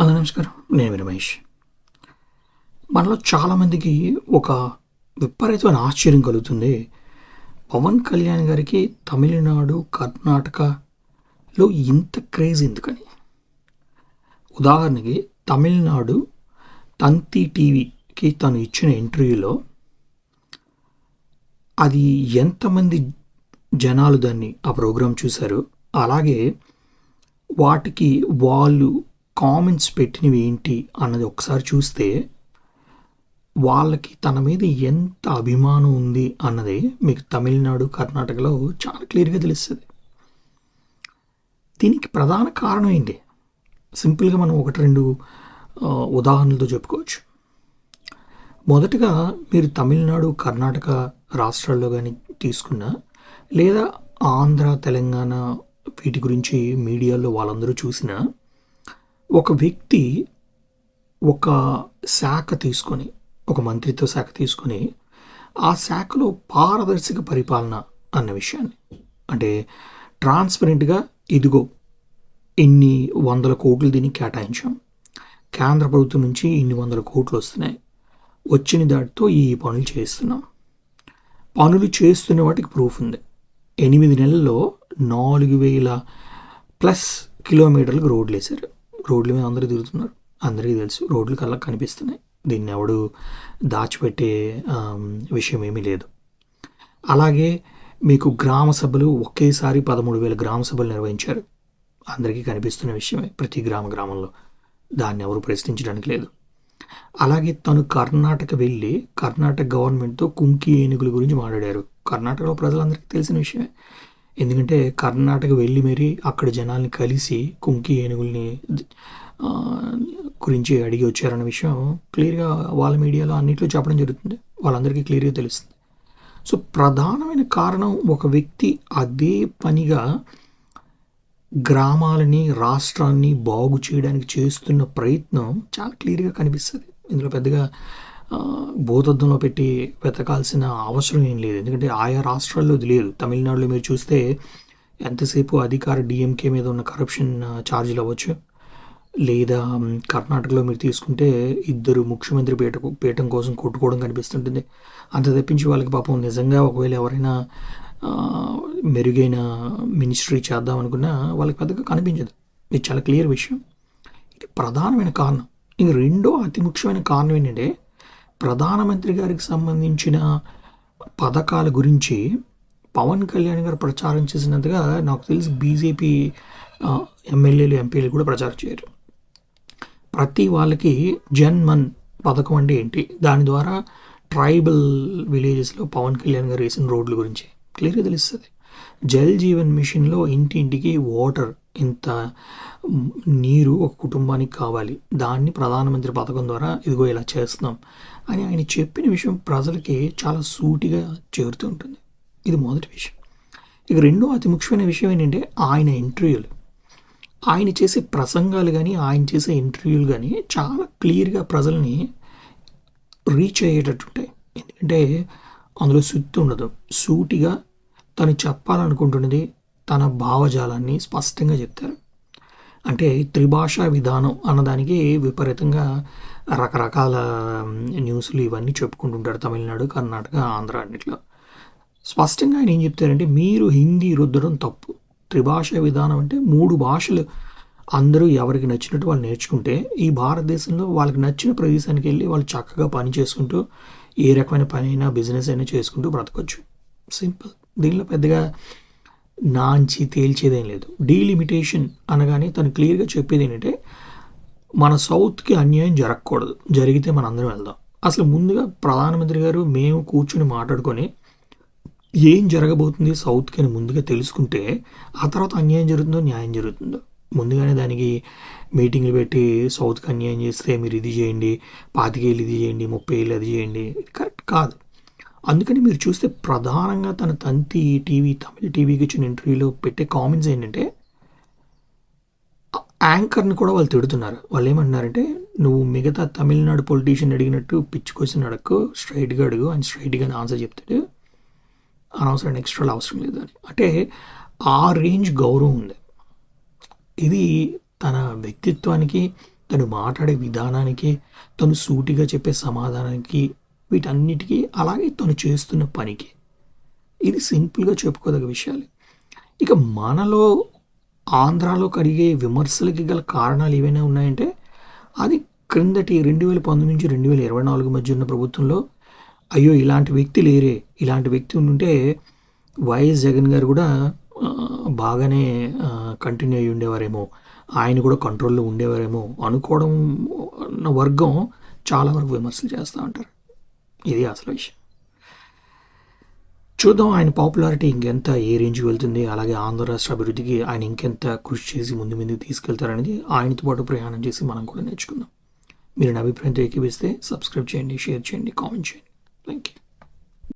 అందరూ నమస్కారం. నేను రమేష్. మనలో చాలామందికి ఒక విపరీతమైన ఆశ్చర్యం కలుగుతుంది. పవన్ కళ్యాణ్ గారికి తమిళనాడు కర్ణాటకలో ఇంత క్రేజ్ ఎందుకని? ఉదాహరణకి తమిళనాడు తంతి టీవీకి తను ఇచ్చిన ఇంటర్వ్యూలో అది ఎంతమంది జనాలు దాన్ని ఆ ప్రోగ్రాం చూశారు? అలాగే వాటికి వాళ్ళు కామెంట్స్ పెట్టినవి ఏంటి అన్నది ఒకసారి చూస్తే వాళ్ళకి తన మీద ఎంత అభిమానం ఉంది అన్నది మీకు తమిళనాడు కర్ణాటకలో చాలా క్లియర్గా తెలుస్తుంది. దీనికి ప్రధాన కారణం ఏంటి? సింపుల్గా మనం ఒకటి రెండు ఉదాహరణలతో చెప్పుకోవచ్చు. మొదటగా మీరు తమిళనాడు కర్ణాటక రాష్ట్రాల్లో కానీ తీసుకున్నా లేదా ఆంధ్ర తెలంగాణ వీటి గురించి మీడియాలో వాళ్ళందరూ చూసినా ఒక వ్యక్తి ఒక శాఖ తీసుకొని ఒక మంత్రిత్వ శాఖ తీసుకొని ఆ శాఖలో పారదర్శక పరిపాలన అన్న విషయాన్ని. అంటే ట్రాన్స్పరెంట్గా ఇదిగో ఇన్ని వందల కోట్లు దీన్ని కేటాయించాం. కేంద్ర ప్రభుత్వం నుంచి ఇన్ని వందల కోట్లు వస్తున్నాయి. వచ్చిన దాటితో ఈ పనులు చేస్తున్నాం. పనులు చేస్తున్న వాటికి ప్రూఫ్ ఉంది. ఎనిమిది నెలల్లో నాలుగు వేల ప్లస్ కిలోమీటర్లకు రోడ్లు వేశారు రోడ్ల మీద అందరూ తిరుగుతున్నారు. అందరికీ తెలుసు రోడ్లు కల్లా కనిపిస్తున్నాయి. దీన్ని ఎవడు దాచిపెట్టే విషయం ఏమీ లేదు. అలాగే మీకు గ్రామ సభలు ఒకేసారి పదమూడు వేల గ్రామ సభలు నిర్వహించారు. అందరికీ కనిపిస్తున్న విషయమే ప్రతి గ్రామ గ్రామంలో. దాన్ని ఎవరు ప్రశ్నించడానికి లేదు. అలాగే తను కర్ణాటక వెళ్ళి కర్ణాటక గవర్నమెంట్తో కుంకి ఏనుగుల గురించి మాట్లాడారు. కర్ణాటకలో ప్రజలందరికీ తెలిసిన విషయమే. ఎందుకంటే కర్ణాటక వెళ్ళి మరీ అక్కడ జనాల్ని కలిసి కుంకి ఏనుగుల్ని గురించి అడిగి వచ్చారన్న విషయం క్లియర్గా వాళ్ళ మీడియాలో అన్నింటిలో చెప్పడం జరుగుతుంది. వాళ్ళందరికీ క్లియర్గా తెలుస్తుంది. సో ప్రధానమైన కారణం ఒక వ్యక్తి అదే పనిగా గ్రామాలని రాష్ట్రాన్ని బాగు చేయడానికి చేస్తున్న ప్రయత్నం చాలా క్లియర్గా కనిపిస్తుంది. ఇందులో పెద్దగా భూతద్దంలో పెట్టి వెతకాల్సిన అవసరం ఏం లేదు. ఎందుకంటే ఆయా రాష్ట్రాల్లో ఇది లేదు. తమిళనాడులో మీరు చూస్తే ఎంతసేపు అధికార డిఎంకే మీద ఉన్న కరప్షన్ ఛార్జీలు అవ్వచ్చు. లేదా కర్ణాటకలో మీరు తీసుకుంటే ఇద్దరు ముఖ్యమంత్రి పీటకు పీఠం కోసం కొట్టుకోవడం కనిపిస్తుంటుంది. అంత తప్పించి వాళ్ళకి పాపం నిజంగా ఒకవేళ ఎవరైనా మెరుగైన మినిస్ట్రీ చేద్దాం అనుకున్నా వాళ్ళకి పెద్దగా కనిపించదు. ఇది చాలా క్లియర్ విషయం. ఇది ప్రధానమైన కారణం. ఇంక రెండో అతి ముఖ్యమైన కారణం ఏంటంటే ప్రధానమంత్రి గారికి సంబంధించిన పథకాల గురించి పవన్ కళ్యాణ్ గారు ప్రచారం చేసినంతగా నాకు తెలిసి బీజేపీ ఎమ్మెల్యేలు ఎంపీలు కూడా ప్రచారం చేయరు. ప్రతి వాళ్ళకి జన్ మన్ పథకం అంటే ఏంటి? దాని ద్వారా ట్రైబల్ విలేజెస్లో పవన్ కళ్యాణ్ గారు వేసిన రోడ్ల గురించి. క్లియర్గా తెలుస్తుంది. జల్ జీవన్ మిషన్లో ఇంటింటికి వాటర్ ఇంత నీరు ఒక కుటుంబానికి కావాలి. దాన్ని ప్రధానమంత్రి పథకం ద్వారా ఇదిగో ఇలా చేస్తున్నాం అని ఆయన చెప్పిన విషయం ప్రజలకి చాలా సూటిగా చేరుతూ ఉంటుంది. ఇది మొదటి విషయం. ఇక రెండో అతి ముఖ్యమైన విషయం ఏంటంటే ఆయన ఇంటర్వ్యూలు. ఆయన చేసే ప్రసంగాలు కానీ ఆయన చేసే ఇంటర్వ్యూలు కానీ చాలా క్లియర్గా ప్రజల్ని రీచ్ అయ్యేటట్టు ఉంటాయి. ఎందుకంటే అందులో సుత్తి ఉండదు. సూటిగా తను చెప్పాలనుకుంటున్నది తన భావజాలాన్ని స్పష్టంగా చెప్తారు. అంటే త్రిభాషా విధానం అన్నదానికి విపరీతంగా రకరకాల న్యూస్లు ఇవన్నీ చెప్పుకుంటుంటారు తమిళనాడు కర్ణాటక ఆంధ్ర అన్నిట్లో. స్పష్టంగా ఆయన ఏం చెప్తారంటే మీరు హిందీ రుద్దడం తప్పు. త్రిభాషా విధానం అంటే మూడు భాషలు అందరూ ఎవరికి నచ్చినట్టు వాళ్ళు నేర్చుకుంటే ఈ భారతదేశంలో వాళ్ళకి నచ్చిన ప్రదేశానికి వెళ్ళి వాళ్ళు చక్కగా పని చేసుకుంటూ ఏ రకమైన పని అయినా బిజినెస్ అయినా చేసుకుంటూ బ్రతకొచ్చు. సింపుల్. దీనిలో పెద్దగా నాంచి తేల్చేదేం లేదు. డీలిమిటేషన్ అనగానే తను క్లియర్గా చెప్పేది ఏంటంటే మన సౌత్కి అన్యాయం జరగకూడదు. జరిగితే మన అందరం వెళ్దాం. అసలు ముందుగా ప్రధానమంత్రి గారు మేము కూర్చుని మాట్లాడుకొని ఏం జరగబోతుంది సౌత్కి అని ముందుగా తెలుసుకుంటే ఆ తర్వాత అన్యాయం జరుగుతుందో న్యాయం జరుగుతుందో. ముందుగానే దానికి మీటింగ్లు పెట్టి సౌత్కి అన్యాయం చేస్తే మీరు ఇది చేయండి పాతికేళ్ళు ఇది చేయండి ముప్పై ఏళ్ళు అది చేయండి. కరెక్ట్ కాదు. అందుకని మీరు చూస్తే ప్రధానంగా తన తంతి టీవీ తమిళ టీవీకి ఇచ్చిన ఇంటర్వ్యూలో పెట్టే కామెంట్స్ ఏంటంటే యాంకర్ని కూడా వాళ్ళు తిడుతున్నారు. వాళ్ళు ఏమంటున్నారంటే నువ్వు మిగతా తమిళనాడు పొలిటీషియన్ అడిగినట్టు పిచ్చి క్వశ్చన్ అడగకు స్ట్రైట్గా అడుగు ఆయన స్ట్రైట్గానే ఆన్సర్ చెప్తాడు అనవసరం ఎక్స్ట్రాలు అవసరం లేదు అని. అంటే ఆ రేంజ్ గౌరవం ఉంది. ఇది తన వ్యక్తిత్వానికి తను మాట్లాడే విధానానికి తను సూటిగా చెప్పే సమాధానానికి వీటన్నిటికీ అలాగే తను చేస్తున్న పనికి. ఇది సింపుల్గా చెప్పుకోదగ్గ విషయాలు. ఇక మనలో ఆంధ్రాలో కలిగే విమర్శలకి గల కారణాలు ఏవైనా ఉన్నాయంటే అది క్రిందటి రెండు వేల పంతొమ్మిది నుంచి రెండు వేల ఇరవై నాలుగు మధ్య ఉన్న ప్రభుత్వంలో అయ్యో ఇలాంటి వ్యక్తి లేరే ఇలాంటి వ్యక్తి ఉంటే వైఎస్ జగన్ గారు కూడా బాగానే కంటిన్యూ అయ్యి ఉండేవారేమో ఆయన కూడా కంట్రోల్లో ఉండేవారేమో అనుకోవడం ఉన్న వర్గం చాలా వరకు విమర్శలు చేస్తూ ఉంటారు. ఇది అసలు విషయం. చూద్దాం ఆయన పాపులారిటీ ఇంకెంత ఏ రేంజ్కి వెళ్తుంది అలాగే ఆంధ్ర రాష్ట్ర అభివృద్ధికి ఆయన ఇంకెంత కృషి చేసి ముందు ముందుకు తీసుకెళ్తారనేది ఆయనతో పాటు ప్రయాణం చేసి మనం కూడా నేర్చుకుందాం. మీరు నా అభిప్రాయంతో ఏకీపిస్తే సబ్స్క్రైబ్ చేయండి షేర్ చేయండి కామెంట్ చేయండి. Thank you